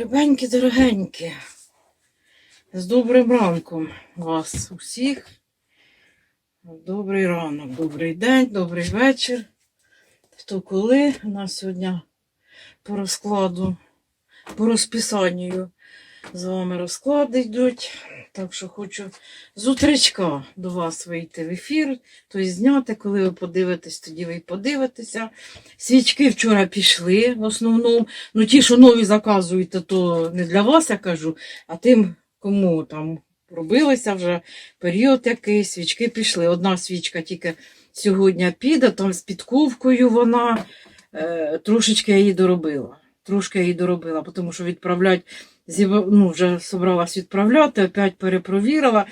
Любенькі, дорогенькі, з добрим ранком вас усіх. Добрий ранок, добрий день, добрий вечір. Хто коли у нас сьогодні по розкладу, по розписанню з вами розклади йдуть. Так що хочу з до вас вийти в ефір, тобто зняти, коли ви подивитесь, тоді ви й подивитеся. Свічки вчора пішли в основному. Ну, ті, що нові заказуєте, то не для вас я кажу, а тим, кому там робилося вже період який, свічки пішли. Одна свічка тільки сьогодні піде, там з підковкою вона. Е, трошечки я її доробила. Трошки я її доробила, тому що відправлять, ну, вже собралась відправляти, опять перепровірила,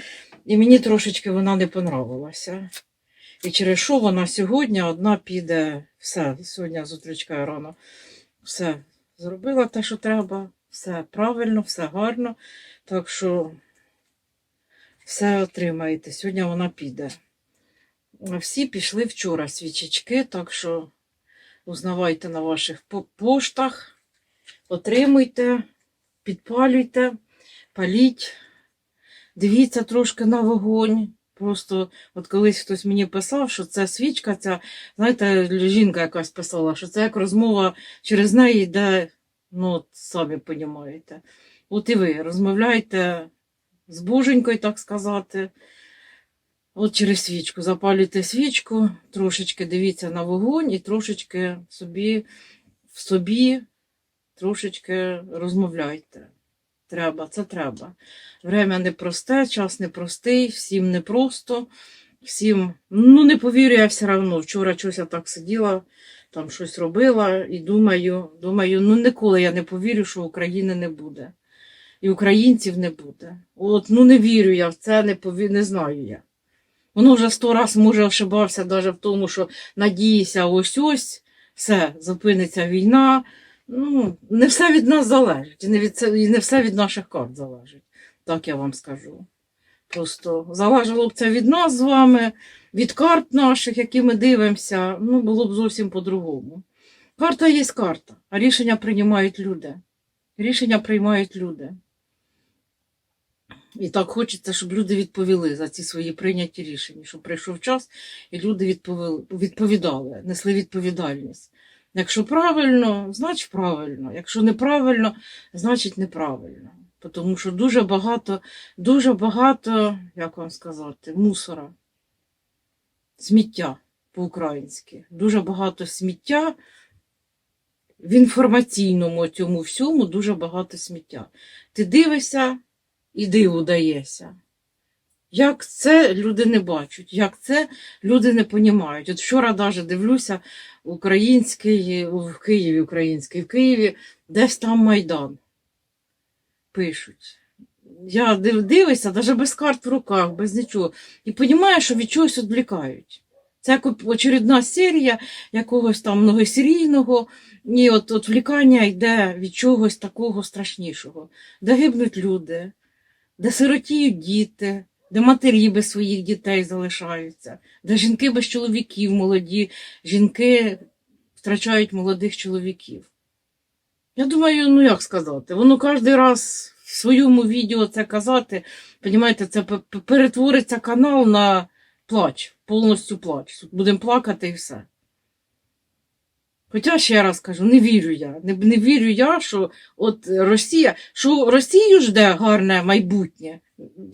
і мені трошечки вона не понравилася. І через що вона сьогодні одна піде, все, сьогодні з утречка рано, все зробила те, що треба, все правильно, все гарно. Так що все отримаєте. Сьогодні вона піде. Всі пішли вчора свічечки, так що узнавайте на ваших поштах, отримуйте, підпалюйте, паліть, дивіться трошки на вогонь. Просто от колись хтось мені писав, що це свічка, ця, знаєте, жінка якась писала, що це як розмова через неї йде, ну, от самі розумієте. От і ви розмовляйте з боженькою, так сказати. От через свічку. Запалюйте свічку, трошечки дивіться на вогонь і трошечки собі в собі трошечки розмовляйте. Треба, це треба. Время непросте, час непростий, всім непросто, всім, ну не повірю, я все одно. Вчора щось я так сиділа, там щось робила і думаю, думаю, ну ніколи я не повірю, що України не буде. І українців не буде. От ну не вірю я в це, не пові... не знаю я. Воно вже сто раз може ошибався навіть в тому, що надіюся, ось ось все, зупиниться війна. Ну, не все від нас залежить, і не, від, і не все від наших карт залежить, так я вам скажу. Просто залежало б це від нас з вами, від карт наших, які ми дивимося, ну було б зовсім по-другому. Карта є карта, а рішення приймають люди. Рішення приймають люди. І так хочеться, щоб люди відповіли за ці свої прийняті рішення, щоб прийшов час, і люди відповіли, відповідали, несли відповідальність. Якщо правильно, значить правильно. Якщо неправильно, значить неправильно. Тому що дуже багато, дуже багато, як вам сказати, мусора, сміття по-українськи. Дуже багато сміття. В інформаційному цьому всьому дуже багато сміття. Ти дивишся і диву даєшся. Як це люди не бачать, як це люди не понімають. От вчора навіть дивлюся український, в Києві український, в Києві десь там Майдан. Пишуть. Я див- дивлюся, навіть без карт в руках, без нічого. І розумію, що від чогось відвлікають. Це як очередна серія якогось там многосерійного, і от відвлікання йде від чогось такого страшнішого, де гибнуть люди, де сиротіють діти, де матері без своїх дітей залишаються, де жінки без чоловіків молоді, жінки втрачають молодих чоловіків. Я думаю, ну як сказати, воно кожен раз в своєму відео це казати, понімаєте, це перетвориться канал на плач, повністю плач. Будемо плакати і все. Хоча ще раз кажу, не вірю я. Не, не вірю я, що от Росія, що Росію жде гарне майбутнє.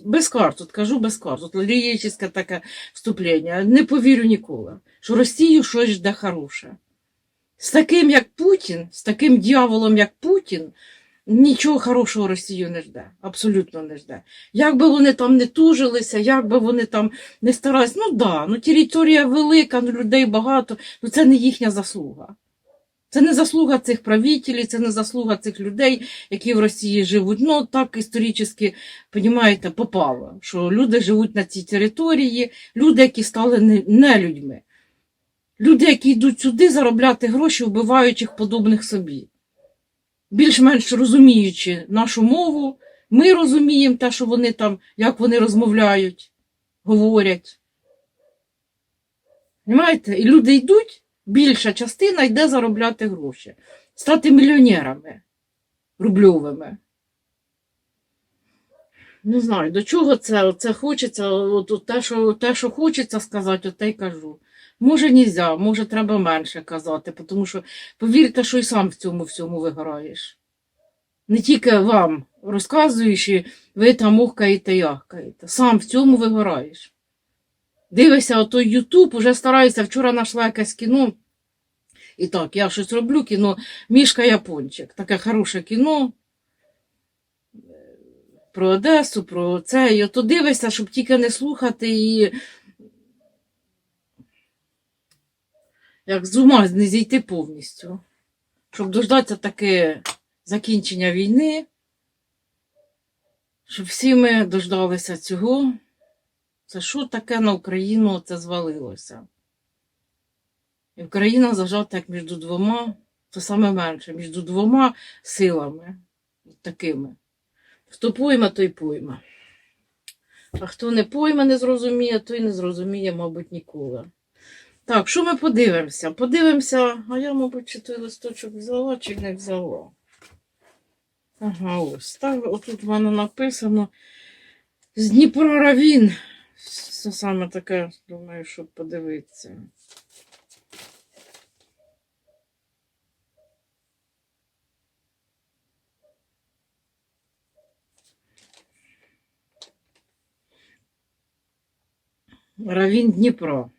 Без карт, от кажу без карт. От ліричне таке вступлення. Не повірю ніколи, що Росію щось жде хороше. З таким, як Путін, з таким дьяволом, як Путін, нічого хорошого Росію не жде. Абсолютно не жде. Як би вони там не тужилися, як би вони там не старалися, ну да, ну територія велика, ну людей багато, ну це не їхня заслуга. Це не заслуга цих правителів, це не заслуга цих людей, які в Росії живуть. Ну, так історично, розумієте, попало, що люди живуть на цій території, люди, які стали не, людьми. Люди, які йдуть сюди заробляти гроші, вбиваючих подобних собі. Більш-менш розуміючи нашу мову, ми розуміємо те, що вони там, як вони розмовляють, говорять. Понимаєте? І люди йдуть, більша частина йде заробляти гроші, стати мільйонерами. рубльовими. Не знаю, до чого це, це хочеться, от, от те, що, те, що хочеться сказати, от те й кажу. Може, нельзя, може, треба менше казати, тому що повірте, що і сам в цьому всьому виграєш. Не тільки вам розказуєш, і ви там охкаєте, яхкаєте. Сам в цьому вигораєш. Дивишся, отой Ютуб, уже стараюся, вчора знайшла якесь кіно. І так, я щось роблю, кіно Мішка Япончик. Таке хороше кіно про Одесу, про це. І ото дивишся, щоб тільки не слухати і як з ума не зійти повністю. Щоб дождатися таке закінчення війни, щоб всі ми дождалися цього. Це що таке на Україну це звалилося? І Україна зажата як між двома, це саме менше, між двома силами такими. Хто пойме, той пойме. А хто не пойме, не зрозуміє, той не зрозуміє, мабуть, ніколи. Так, що ми подивимося? Подивимося, а я, мабуть, чи той листочок взяла, чи не взяла. Ага, ось. Так, отут в мене написано з Дніпра Равін. Це саме таке, думаю, щоб подивитися. Равін Дніпро.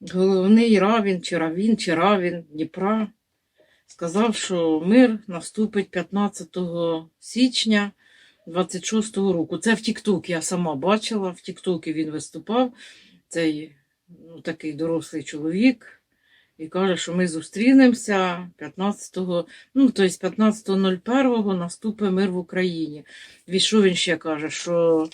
Головний Равін, чи Равін, чи Равін Дніпра сказав, що мир наступить 15 січня 26-го року. Це в Тік-Ток я сама бачила. В Тік-Токі він виступав. Цей ну, такий дорослий чоловік. І каже, що ми зустрінемося 15-го, ну, тобто 15.01 наступить мир в Україні. Він що він ще каже, що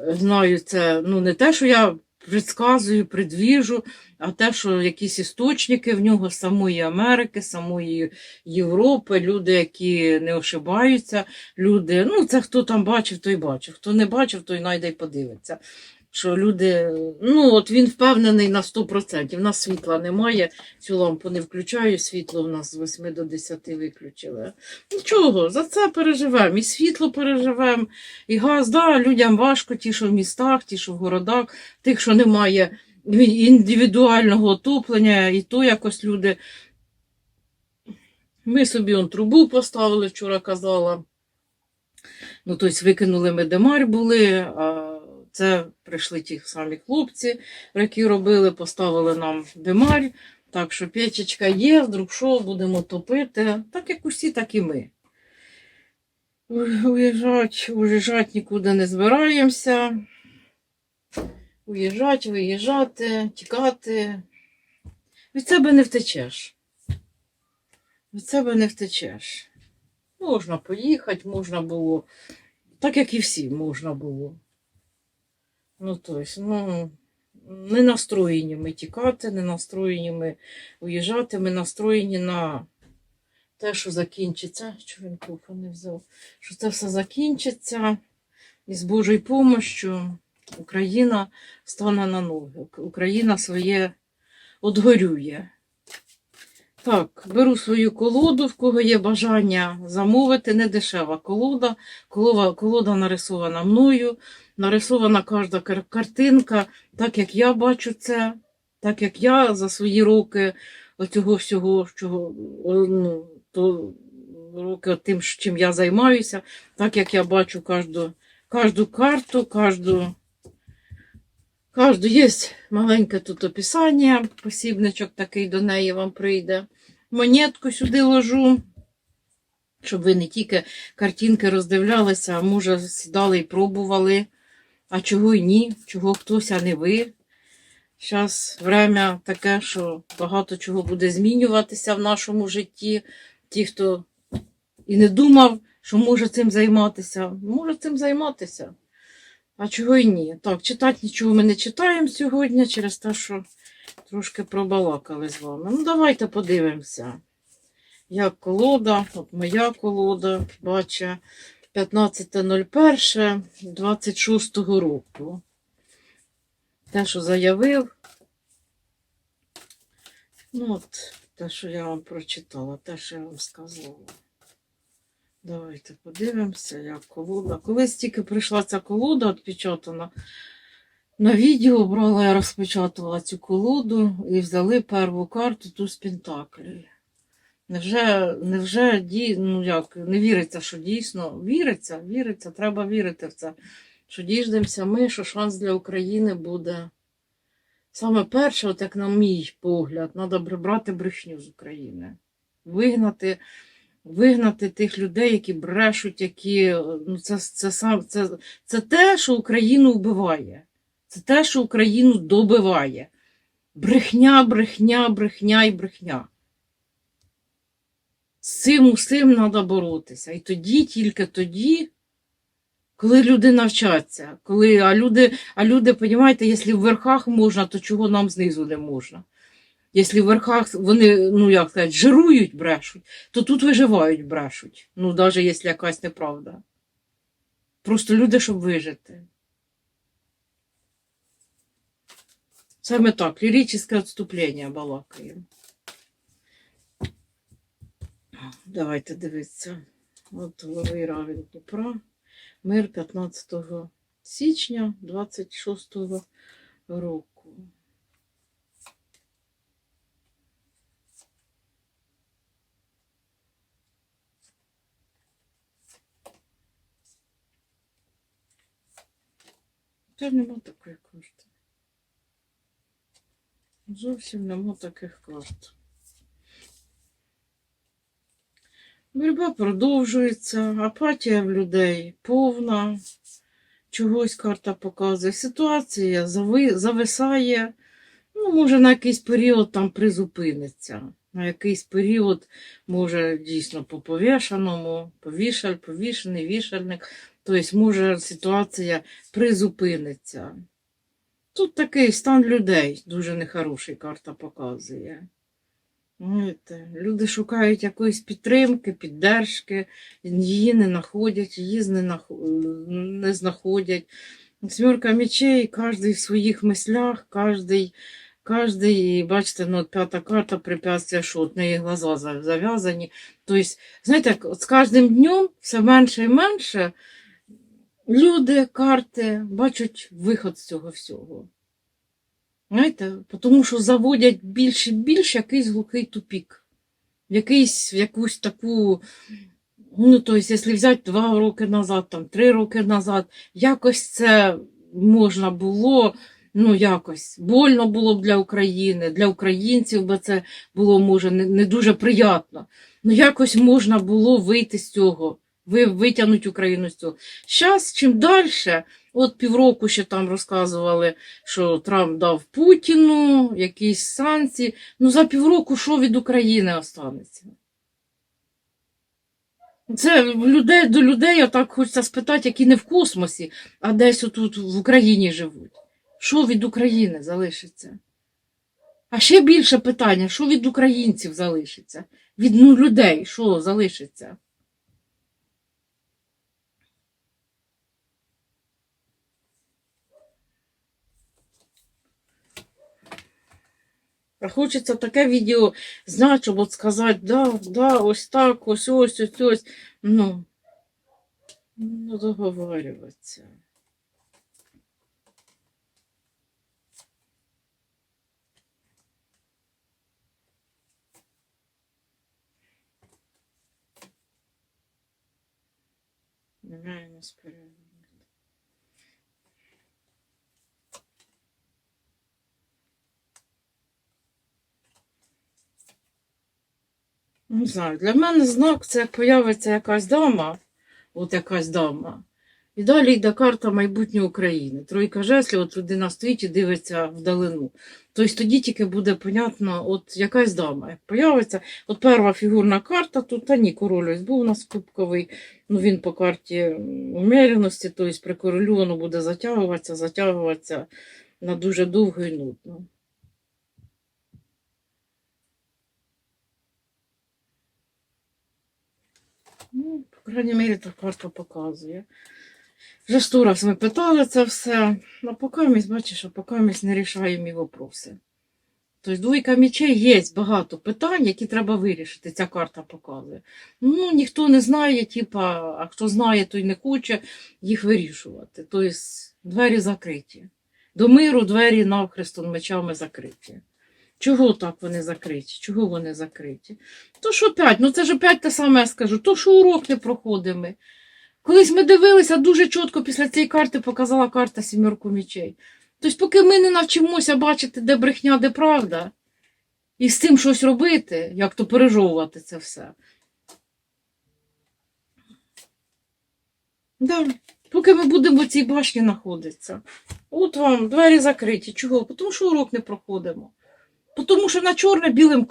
е, знаю це, ну не те, що я предсказую, предвіжу, а те, що якісь істочники в нього самої Америки, самої Європи, люди, які не ошибаються, люди, ну це хто там бачив, той бачив. Хто не бачив, той найде й подивиться. Що люди, ну от він впевнений на 100%. У нас світла немає, цю лампу не включаю, світло в нас з 8 до 10 виключили. Нічого, за це переживемо. І світло переживемо, і газ, да, людям важко, ті, що в містах, ті, що в городах, тих, що немає індивідуального отоплення, і то якось люди. Ми собі он трубу поставили, вчора казала. Ну, тобто викинули ми демарь були, а це прийшли ті самі хлопці, які робили, поставили нам демарь. Так що печечка є, вдруг що, будемо топити. Так як усі, так і ми. Уїжджать, уїжджать нікуди не збираємося. Уїжджать, виїжджати, тікати. Від себе не втечеш. Від себе не втечеш. Можна поїхати, можна було. Так як і всі можна було. Ну, тобто, ну, не настроєні ми тікати, не настроєні ми уїжджати, ми настроєні на те, що закінчиться. Що він кофе не взяв? Що це все закінчиться. І з Божою допомогою Україна стане на ноги. Україна своє одгорює. Так, беру свою колоду, в кого є бажання замовити, не дешева колода. Колода, колода нарисована мною, нарисована кожна картинка, так як я бачу це, так як я за свої роки оцього всього, чого, ну, то роки тим, чим я займаюся, так як я бачу кожну, кожну карту, кожну. Кожну є маленьке тут описання, посібничок такий до неї вам прийде. Монетку сюди ложу, щоб ви не тільки картинки роздивлялися, а може сідали і пробували. А чого й ні, чого хтось, а не ви. Зараз время таке, що багато чого буде змінюватися в нашому житті. Ті, хто і не думав, що може цим займатися, може цим займатися. А чого й ні? Так, читати нічого ми не читаємо сьогодні через те, що трошки пробалакали з вами. Ну, давайте подивимося. Як колода, от моя колода, бача 15.01.26 року. Те, що заявив. Ну, от, те, що я вам прочитала, те, що я вам сказала. Давайте подивимося, як колода. Колись тільки прийшла ця колода відпечатана. На відео брала, я розпечатувала цю колоду і взяли перву карту ту з Пентаклі. Невже, невже ну як, не віриться, що дійсно віриться, віриться, треба вірити в це. Що діждемося ми, що шанс для України буде. Саме перше, от як на мій погляд, треба прибрати брехню з України. Вигнати, вигнати тих людей, які брешуть, які. Ну, це, це, сам, це, це те, що Україну вбиває. Це те, що Україну добиває. Брехня, брехня, брехня і брехня. З цим усім треба боротися. І тоді, тільки тоді, коли люди навчаться, коли, а люди, а люди, розумієте, якщо в верхах можна, то чого нам знизу не можна? Якщо в верхах вони, ну як сказати, жирують, брешуть, то тут виживають, брешуть. Ну, навіть якщо якась неправда. Просто люди, щоб вижити. Саме так, ліричне відступлення балакаємо. Давайте дивитися. От Головий Равін Дніпра. Мир 15 січня 26 року. Та нема такої карти. Зовсім нема таких карт. Боротьба продовжується, апатія в людей повна. Чогось карта показує. Ситуація зави... зависає. Ну, може, на якийсь період там призупиниться. На якийсь період, може, дійсно по повішаному, повішаль, повішений, вішальник. Тобто, може, ситуація призупиниться. Тут такий стан людей дуже нехороший карта показує. Люди шукають якоїсь підтримки, піддержки, її не знаходять, її не, знаходять. Сімерка мечей, кожен в своїх мислях, кожен, кожен, бачите, ну, п'ята карта препятствия, що от неї глаза зав'язані. Тобто, знаєте, з кожним днем все менше і менше люди, карти бачать виход з цього всього. Знаєте, тому що заводять більше і більше якийсь глухий тупік. Якийсь, якусь таку, ну, тобто, якщо взяти два роки назад, там, три роки назад, якось це можна було, ну, якось, больно було б для України, для українців би це було, може, не, не дуже приємно. Ну, якось можна було вийти з цього, ви, витягнути Україну з цього. Зараз, чим далі, от півроку ще там розказували, що Трамп дав Путіну якісь санкції. Ну за півроку що від України останеться? Це людей до людей, а так хочеться спитати, які не в космосі, а десь отут в Україні живуть. Що від України залишиться? А ще більше питання, що від українців залишиться? Від ну, людей, що залишиться? Хочеться таке відео зняти, щоб от сказати, да, да, ось так, ось ось, ось ось. Ну, ну договарюватися. Реально спереду. Не знаю, для мене знак це появиться якась дама, от якась дама. І далі йде карта майбутньої України. Тройка жеслів, от людина стоїть і дивиться вдалину. Тобто тоді тільки буде понятно, от якась дама як появиться. От перша фігурна карта, тут та ні, король ось був у нас кубковий, ну він по карті м, умереності, тобто при королю воно буде затягуватися, затягуватися на дуже довго і нудно. Ну, по крайній мірі, так карта показує. Вже сто раз ми питали це все. А поки бачиш, а поки ми не рішаємо і вопроси. Тобто двойка мечей є багато питань, які треба вирішити. Ця карта показує. Ну, ніхто не знає, типа, а хто знає, той не хоче їх вирішувати. Тобто двері закриті. До миру двері навхрестом мечами закриті. Чого так вони закриті? Чого вони закриті? То що п'ять? Ну це ж опять те саме скажу. То що урок не проходимо. Колись ми дивилися дуже чітко після цієї карти показала карта сімерку мечей. Тобто, поки ми не навчимося бачити, де брехня, де правда, і з цим щось робити, як то пережовувати це все. Да. Поки ми будемо в цій башні знаходитися. От вам двері закриті. Чого? Тому що урок не проходимо. Тому що на чорне білим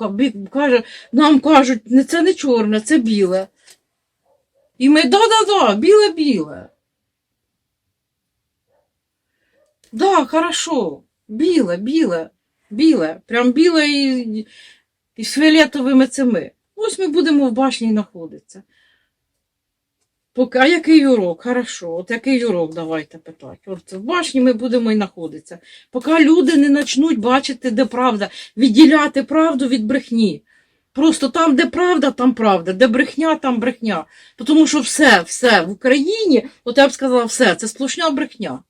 каже, нам кажуть, це не чорне, це біле. І ми да-да-да, біле-біле. Да, хорошо. Біле, біле, біле. Прям біле і, і з фіолетовими цими. Ось ми будемо в башні знаходитися. Поки, а який урок? Хорошо, от який урок давайте питати. От в башні ми будемо і знаходитися. Поки люди не почнуть бачити, де правда, відділяти правду від брехні. Просто там, де правда, там правда, де брехня, там брехня. Тому що все, все в Україні, от я б сказала, все, це сплошня брехня.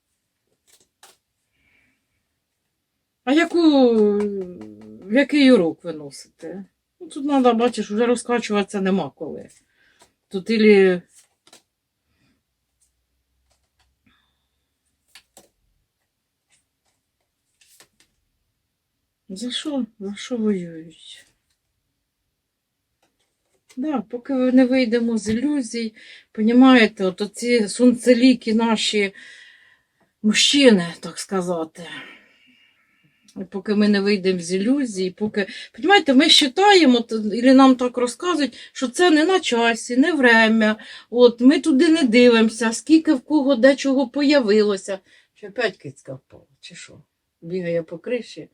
А яку, який урок виносите? Ну, тут треба, бачиш, вже розкачуватися нема коли. Тут ілі. За що? За що воюють? Да, поки не вийдемо з ілюзій, понімаєте, от оці сонцелікі наші мужчини, так сказати. Поки ми не вийдемо з ілюзій, поки. Понімаєте, ми вважаємо, і нам так розказують, що це не на часі, не время. От, ми туди не дивимося, скільки в кого де чого появилося. Чи опять кицька впала, чи що? Бігає по криші.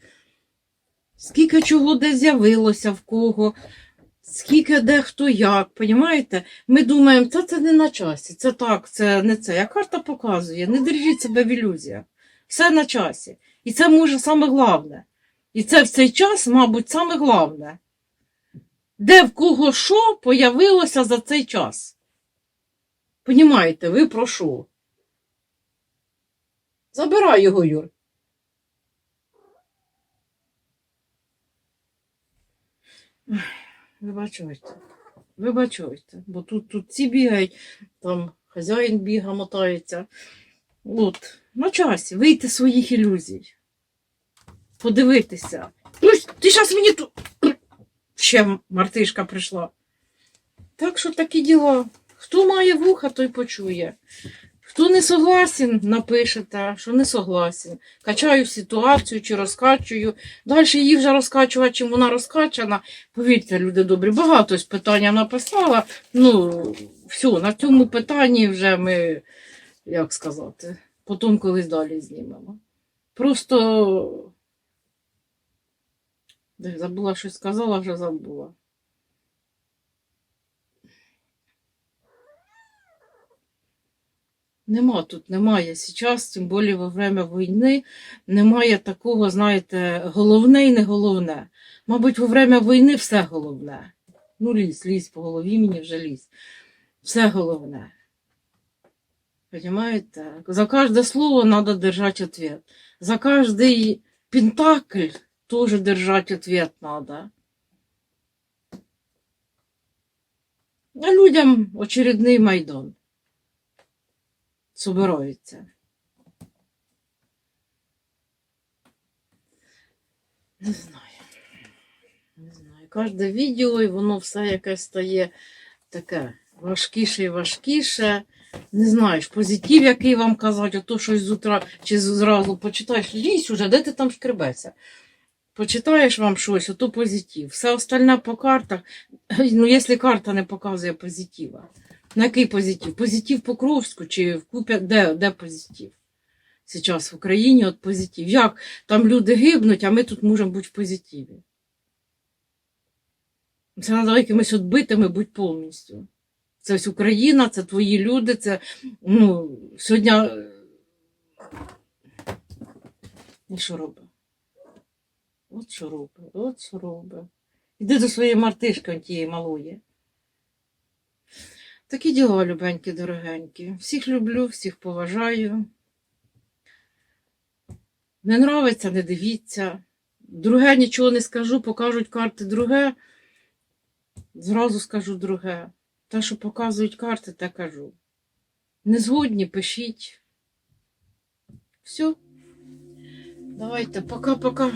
Скільки чого де з'явилося в кого, скільки де хто як, понімаєте? Ми думаємо, це, це не на часі, це так, це не це. А карта показує, не держіть себе в ілюзіях. Все на часі. І це може саме головне. І це в цей час, мабуть, саме головне. Де в кого що появилося за цей час. Понімаєте, ви про що? Забирай його, Юр. Вибачайте. Вибачайте. Бо тут, тут ці бігають, там хазяїн біга, мотається. От, на часі вийти з своїх ілюзій. Подивитися. Ось, ти зараз мені тут. Ще мартишка прийшла. Так що такі діла. Хто має вуха, той почує. Хто не согласен, напишете, що не согласен. Качаю ситуацію чи розкачую. Далі її вже розкачувати, чим вона розкачана. Повірте, люди добрі, багато з питання написала. Ну, все, на цьому питанні вже ми, як сказати, потім колись далі знімемо. Просто забула щось сказала, вже забула. Нема тут, немає зараз, тим більше во время війни, немає такого, знаєте, головне і не головне. Мабуть, во время війни все головне. Ну, лізь, лізь по голові мені вже лізь. Все головне. Понимаете? За каждое слово надо держать ответ. За каждый пентакль тоже держать ответ надо. А людям очередний майдан. Собираються. Не знаю. Не знаю. Кожне відео, і воно все якесь стає таке важкіше і важкіше. Не знаєш, позитив, який вам казати, ото щось з утра чи зразу почитаєш, лізь уже, де ти там шкребеться. Почитаєш вам щось, ото позитив. Все остальне по картах. Ну, якщо карта не показує позитива. На який позитив? Позитив по Кровську чи в Купі? Де, де позитив? Зараз в Україні от позитив. Як там люди гибнуть, а ми тут можемо бути в позитиві. Це треба якимись відбитими бути повністю. Це ось Україна, це твої люди, це ну, сьогодні. е, І що робить? От що робить, от що робить. Іди до своєї мартишки тієї малої. Такі діла, любенькі, дорогенькі. Всіх люблю, всіх поважаю. Не нравиться, не дивіться. Друге нічого не скажу, покажуть карти друге. Зразу скажу друге. Те, що показують карти, те кажу. Не згодні, пишіть. Все. Давайте, пока-пока.